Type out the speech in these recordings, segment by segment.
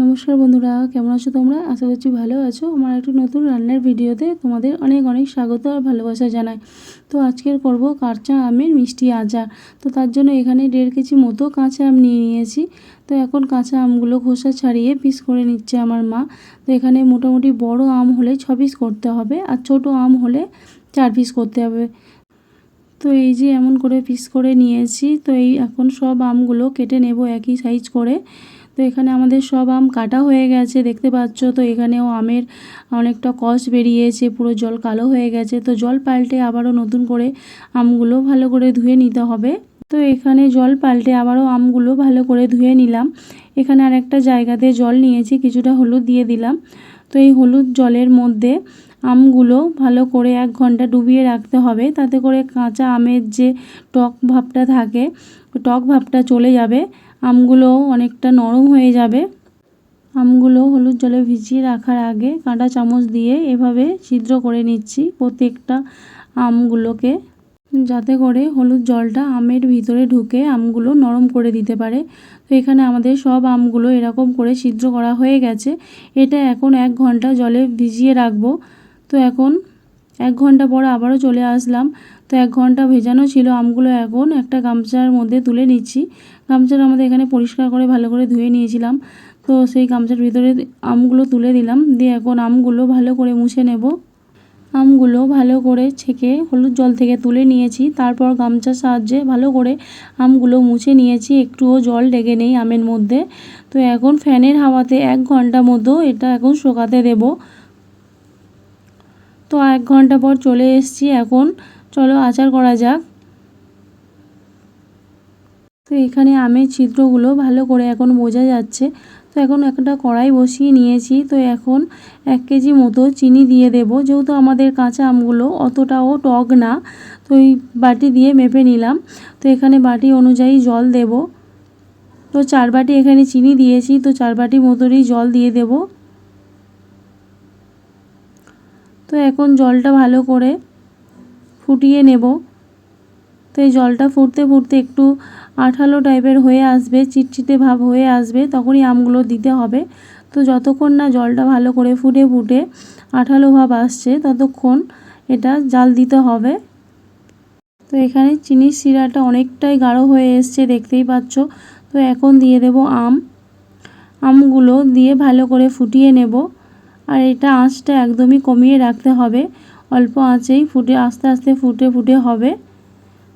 নমস্কার বন্ধুরা, কেমন আছো তোমরা? আশা করছি ভালো আছো। আমার একটি নতুন রান্নার ভিডিওতে তোমাদের অনেক অনেক স্বাগত আর ভালোবাসা জানাই। তো আজকের করব কাঁচা আমের মিষ্টি আচার। তো তার জন্য এখানে দেড় কেজি মতো কাঁচা আম নিয়ে নিয়েছি। তো এখন কাঁচা আমগুলো খোসা ছাড়িয়ে পিস করে নিচ্ছে আমার মা। তো এখানে মোটামুটি বড় আম হলে ছ পিস করতে হবে আর ছোট আম হলে চার পিস করতে হবে। তো এই যে এমন করে পিস করে নিয়েছি। তো এই এখন সব আমগুলো কেটে নেব একই সাইজ করে। তো এখানে আমাদের সব আম কাটা হয়ে গেছে, দেখতে পাচ্ছ? তো এখানেও আমের অনেকটা কষ বেরিয়েছে, পুরো জল কালো হয়ে গেছে। তো জল পাল্টে আবারও নতুন করে আমগুলো ভালো করে ধুয়ে নিতে হবে। তো এখানে জল পাল্টে আবারও আমগুলো ভালো করে ধুয়ে নিলাম। এখানে আর একটা জায়গাতে জল নিয়েছি, কিছুটা হলুদ দিয়ে দিলাম। তো এই হলুদ জলের মধ্যে আমগুলো ভালো করে এক ঘণ্টা ডুবিয়ে রাখতে হবে। তাতে করে কাঁচা আমের যে টক ভাবটা থাকে, টক ভাবটা চলে যাবে। আমগুলো অনেকটা নরম হয়ে যাবে। আমগুলো হলুদ জলে ভিজিয়ে রাখার আগে কাঁটা চামচ দিয়ে এভাবে ছিদ্র করে নিচ্ছি প্রত্যেকটা আমগুলোকে, যাতে করে হলুদ জলটা আমের ভিতরে ঢুকে আমগুলো নরম করে দিতে পারে। তো এখানে আমাদের সব আমগুলো এরকম করে ছিদ্র করা হয়ে গেছে। এটা এখন এক ঘণ্টা জলে ভিজিয়ে রাখব। তো এখন এক ঘণ্টা পর আবারও চলে আসলাম। তো এক ঘণ্টা ভেজানো ছিল আমগুলো এখন একটা গামছার মধ্যে তুলে নিচ্ছি। গামছাটা আমাদের এখানে পরিষ্কার করে ভালো করে ধুয়ে নিয়েছিলাম। তো সেই গামছার ভিতরে আমগুলো তুলে দিলাম। দিয়ে এখন আমগুলো ভালো করে মুছে নেব। আমগুলো ভালো করে ছেঁকে হলুদ জল থেকে তুলে নিয়েছি। তারপর গামছার সাহায্যে ভালো করে আমগুলো মুছে নিয়েছি। একটুও জল ডেকে নেই আমের মধ্যে। তো এখন ফ্যানের হাওয়াতে এক ঘণ্টা মতো এটা এখন শোকাতে দেব। তো এক ঘণ্টা পর চলে এসছি এখন। চলো আচার করা যাক। তো এখানে আমের ছিদ্রগুলো ভালো করে এখন বোঝা যাচ্ছে। তো এখন একটা কড়াই বসিয়ে নিয়েছি। তো এখন এক কেজি মতো চিনি দিয়ে দেব। যেহেতু আমাদের কাঁচা আমগুলো অতটাও টক না, তো এই বাটি দিয়ে মেপে নিলাম। তো এখানে বাটি অনুযায়ী জল দেব। তো চার বাটি এখানে চিনি দিয়েছি। তো চার বাটি মতোরই জল দিয়ে দেব। তো এখন জলটা ভালো করে ফুটিয়ে নেব। তো এই জলটা ফুটতে ফুটতে একটু আঠালো টাইপের হয়ে আসবে, চিটচিটে ভাব হয়ে আসবে, তখনই আমগুলো দিতে হবে। তো যতক্ষণ না জলটা ভালো করে ফুটে ফুটে আঠালো ভাব আসছে, ততক্ষণ এটা জাল দিতে হবে। তো এখানে চিনির শিরাটা অনেকটাই গাঢ় হয়ে এসছে, দেখতেই পাচ্ছ। তো এখন দিয়ে দেব আম। আমগুলো দিয়ে ভালো করে ফুটিয়ে নেব। আর এটা আঁচটা একদমই কমিয়ে রাখতে হবে। অল্প আঁচেই ফুটে, আস্তে আস্তে ফুটে ফুটে হবে।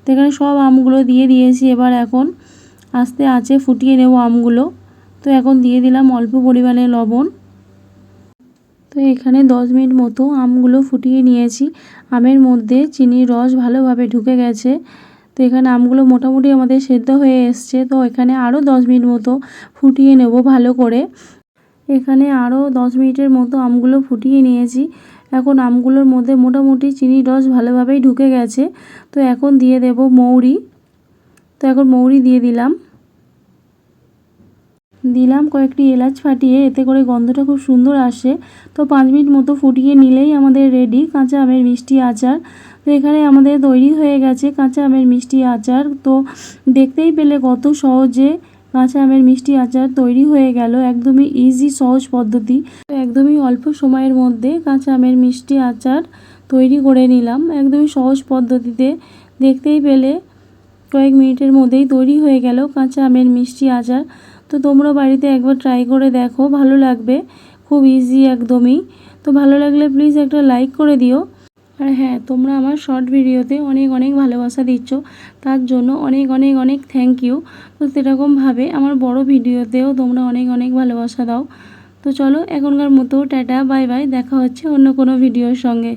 তো এখানে সব আমগুলো দিয়ে দিয়েছি এবার এখন। আস্তে আঁচে ফুটিয়ে নেব আমগুলো। তো এখন দিয়ে দিলাম অল্প পরিমাণে লবণ। তো এখানে দশ মিনিট মতো আমগুলো ফুটিয়ে নিয়েছি। আমের মধ্যে চিনির রস ভালোভাবে ঢুকে গেছে। তো এখানে আমগুলো মোটামুটি আমাদের সেদ্ধ হয়ে এসছে। তো এখানে আরও দশ মিনিট মতো ফুটিয়ে নেব ভালো করে। এখানে আরও দশ মিনিটের মতো আমগুলো ফুটিয়ে নিয়েছি। এখন আমগুলোর মধ্যে মোটামুটি চিনির রস ভালোভাবেই ঢুকে গেছে। তো এখন দিয়ে দেব মৌরি। তো এখন মৌরি দিয়ে দিলাম। দিলাম কয়েকটি এলাচ ফাটিয়ে, এতে করে গন্ধটা খুব সুন্দর আসে। তো পাঁচ মিনিট মতো ফুটিয়ে নিলেই আমাদের রেডি কাঁচা আমের মিষ্টি আচার। তো এখানে আমাদের তৈরি হয়ে গেছে কাঁচা আমের মিষ্টি আচার। তো দেখতেই পেলে কত সহজে কাঁচা আমের মিষ্টি আচার তৈরি হয়ে গেল একদমই ইজি সহজ পদ্ধতি। একদমই অল্প সময়ের মধ্যে কাঁচা আমের মিষ্টি আচার তৈরি করে নিলাম। একদমই সহজ পদ্ধতিতে দেখতেই পেলে কয়েক মিনিটের মধ্যেই তৈরি হয়ে গেল কাঁচা আমের মিষ্টি আচার। তো তোমরা বাড়িতে একবার ট্রাই করে দেখো, ভালো লাগবে। খুব ইজি একদমই। তো ভালো লাগলে প্লিজ একটা লাইক করে দিও। আর হ্যাঁ তোমরা আমার শর্ট ভিডিওতে অনেক অনেক ভালোবাসা দিচ্ছ। তার জন্য অনেক অনেক অনেক থ্যাংক ইউ তো সেরকমভাবে আমার বড় ভিডিওতেও তোমরা অনেক অনেক ভালোবাসা দাও। তো চলো এখনকার মতো টাটা বাই বাই দেখা হচ্ছে অন্য কোনো ভিডিওর সঙ্গে।